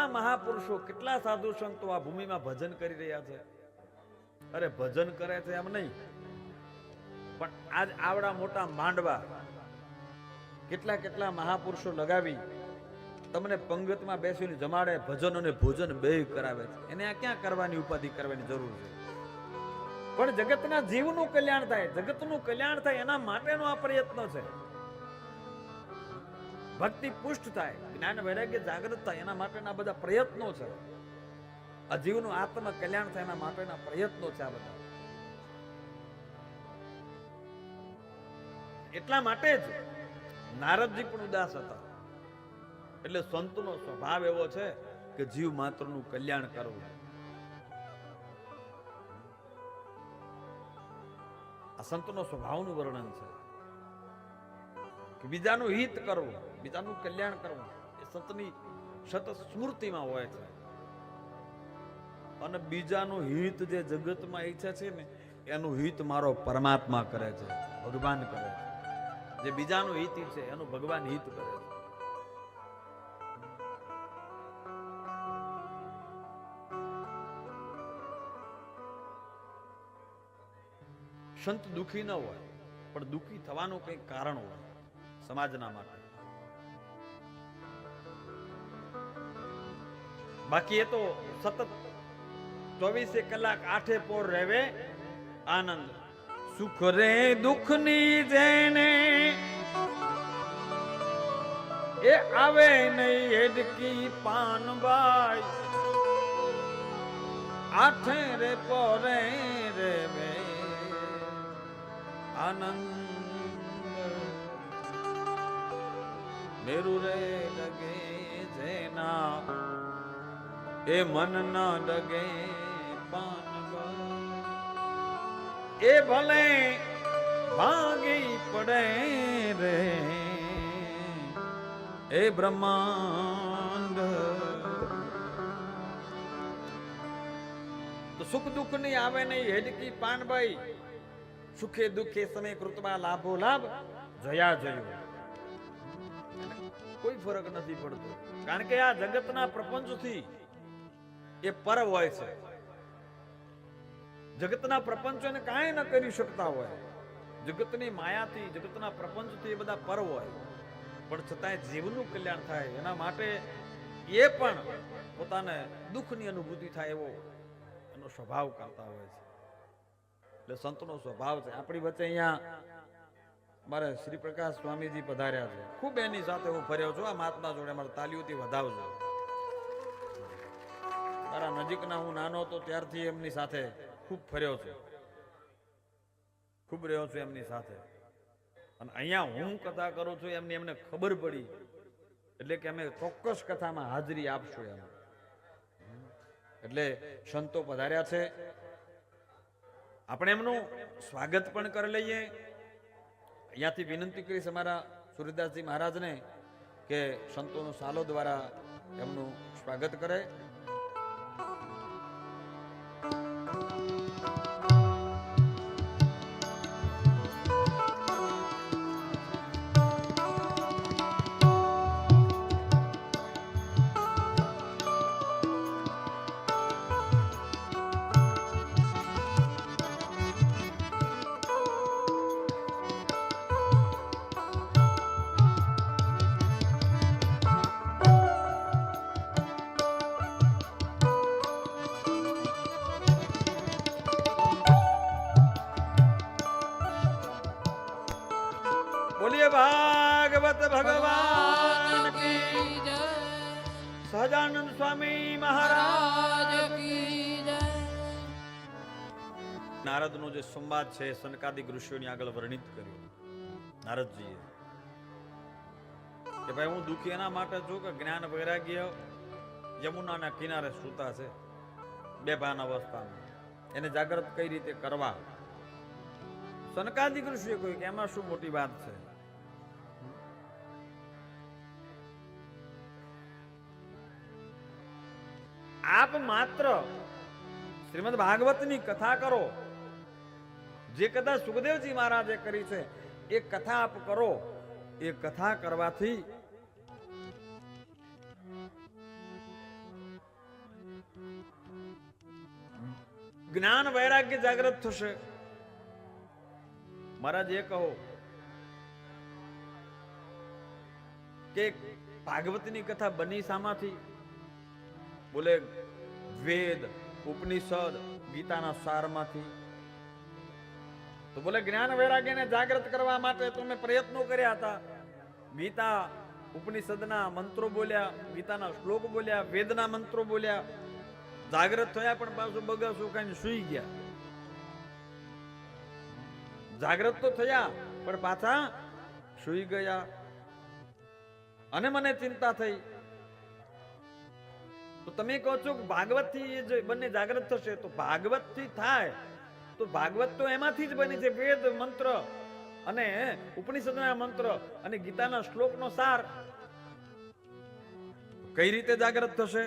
કેટલા મહાપુરુષો, કેટલા સાધુ સંતો આ ભૂમિમાં ભજન કરી રહ્યા છે? અરે, ભજન કરે છે એમ નહીં. પણ આજ આવડા મોટા માંડવા કેટલા કેટલા મહાપુરુષો લગાવી તમને પંગતમાં બેસીને જમાડે, ભજન અને ભોજન બે કરાવે છે. એને આ ક્યાં કરવાની ઉપાધિ કરવાની જરૂર છે? પણ જગતના જીવનું કલ્યાણ થાય, જગતનું કલ્યાણ થાય એના માટેનો આ પ્રયત્ન છે. ભક્તિ પુષ્ટ થાય. જ્ઞાન વૈરાગ્ય જાગૃત થાય, એના માટેના બધા પ્રયત્નો છે. આ જીવનું આત્મ કલ્યાણ થાય એના માટેના પ્રયત્નો છે આ બધા. એટલા માટે જ નારદજી પણ ઉદાસ હતા. એટલે સંતનો સ્વભાવ એવો છે કે જીવ માત્રનું કલ્યાણ કરવું. આ સંતનો સ્વભાવનું વર્ણન છે. બીજાનું હિત કરવું, બીજાનું કલ્યાણ કરવું, એ સંતની સતત સ્મૃતિમાં હોય છે. અને બીજાનું હિત જે જગતમાં ઈચ્છે છે ને, એનું હિત મારો પરમાત્મા કરે છે, ભગવાન કરે છે. જે બીજાનું હિત છે એનું ભગવાન હિત કરે છે. સંત દુખી ન હોય, પણ દુખી થવાનું કંઈક કારણ હોય. સમાજના માટે બાકી એ તો સતત ચોવીસે કલાક આઠે પોર રહેવે આનંદ સુખ રે દુઃખની જેને એ આવે નહીં હેડકી પાનબાઈ આઠે રે પોરે રે વે આનંદ મેરુ રે ડગે જેના. એ મન ન ડગે પાન એ ભલે ભાગી પડે રે. એ બ્રહ્માંડ. તો સુખ દુઃખ નહીં આવે નહીં હેડકી પાનભાઈ સુખે દુઃખે સમય કૃતમાં લાભો લાભ. જયા જયો. કોઈ ફરક નથી પડતો. કારણ કે આ જગતના પ્રપંચથી એ પર હોય છે. જગતના પ્રપંચોને કાંઈ ન કરી શકતા હોય. જગતની માયાથી, જગતના પ્રપંચથી એ બધા પર હોય. પણ છતાંય જીવનું કલ્યાણ થાય. એના માટે એ પણ પોતાને દુઃખની અનુભૂતિ થાય એવો એનો સ્વભાવ કરતા હોય છે. એટલે સંતનો સ્વભાવ છે. આપણી વચ્ચે અહીંયા મારે શ્રી પ્રકાશ સ્વામીજી પધાર્યા છે. ખૂબ એની સાથે હું ફર્યો છું. આ મહાત્મા જોડે મારે તાલીઓથી વધાવજો. મારા નજીકના હું નાનો હતો ત્યારથી એમની સાથે ખૂબ ફર્યો છું. ખૂબ રહ્યો છું એમની સાથે. અને અહીંયા હું કથા કરું છું એમની એમને ખબર પડી. એટલે કે અમે ચોક્કસ કથામાં હાજરી આપશું એમ. એટલે સંતો પધાર્યા છે. આપણે એમનું સ્વાગત પણ કરી લઈએ. અહીંયાથી વિનંતી કરીશ અમારા સૂર્યદાસજી મહારાજને કે સંતોનો સાલો દ્વારા એમનું સ્વાગત કરે. બોલીએ ભાગવત ભગવાન સહજાનંદ સ્વામી મહારાજ નારદનો જે સંવાદ છે સનકાદિક ઋષિઓની આગળ વર્ણિત કર્યું. નારદજીએ કે ભાઈ હું દુઃખી એના માટે છું કે જ્ઞાન વૈરાગ્ય યમુનાના કિનારે સૂતા છે બેભાન અવસ્થામાં. એને જાગૃત કઈ રીતે કરવા? સનકાદિક ઋષિએ કહ્યું કે એમાં શું મોટી વાત છે? આપ માત્ર શ્રીમદ ભાગવતની કથા કરો. જે કથા સુખદેવજી મહારાજે કરી છે, એ કથા આપ કરો. એ કથા કરવાથી જ્ઞાન વૈરાગ્ય જાગૃત થશે. મહારાજ એ કહો કે ભાગવતની કથા બની સામાથી બોલે, વેદ, ઉપનિષદ, ગીતાના સારમાંથી. તો બોલે, જ્ઞાન વૈરાગ્યને જાગૃત કરવા માટે તમે પ્રયત્નો કર્યા હતા. ગીતા, ઉપનિષદના મંત્રો બોલ્યા, ગીતાના શ્લોક બોલ્યા, વેદના મંત્રો બોલ્યા. જાગૃત થયા પણ પાછું બગાસું કઈ સુઈ ગયા. જાગૃત તો થયા, પણ પાછા સુઈ ગયા. અને મને ચિંતા થઈ. તો તમે કહો છો કે ભાગવતથી બંને જાગૃત થશે, તો ભાગવતથી થાય. તો ભાગવત તો એમાંથી જ બની છે, વેદ મંત્ર અને ઉપનિષદના મંત્ર અને ગીતાના શ્લોકનો સાર. કઈ રીતે જાગૃત થશે?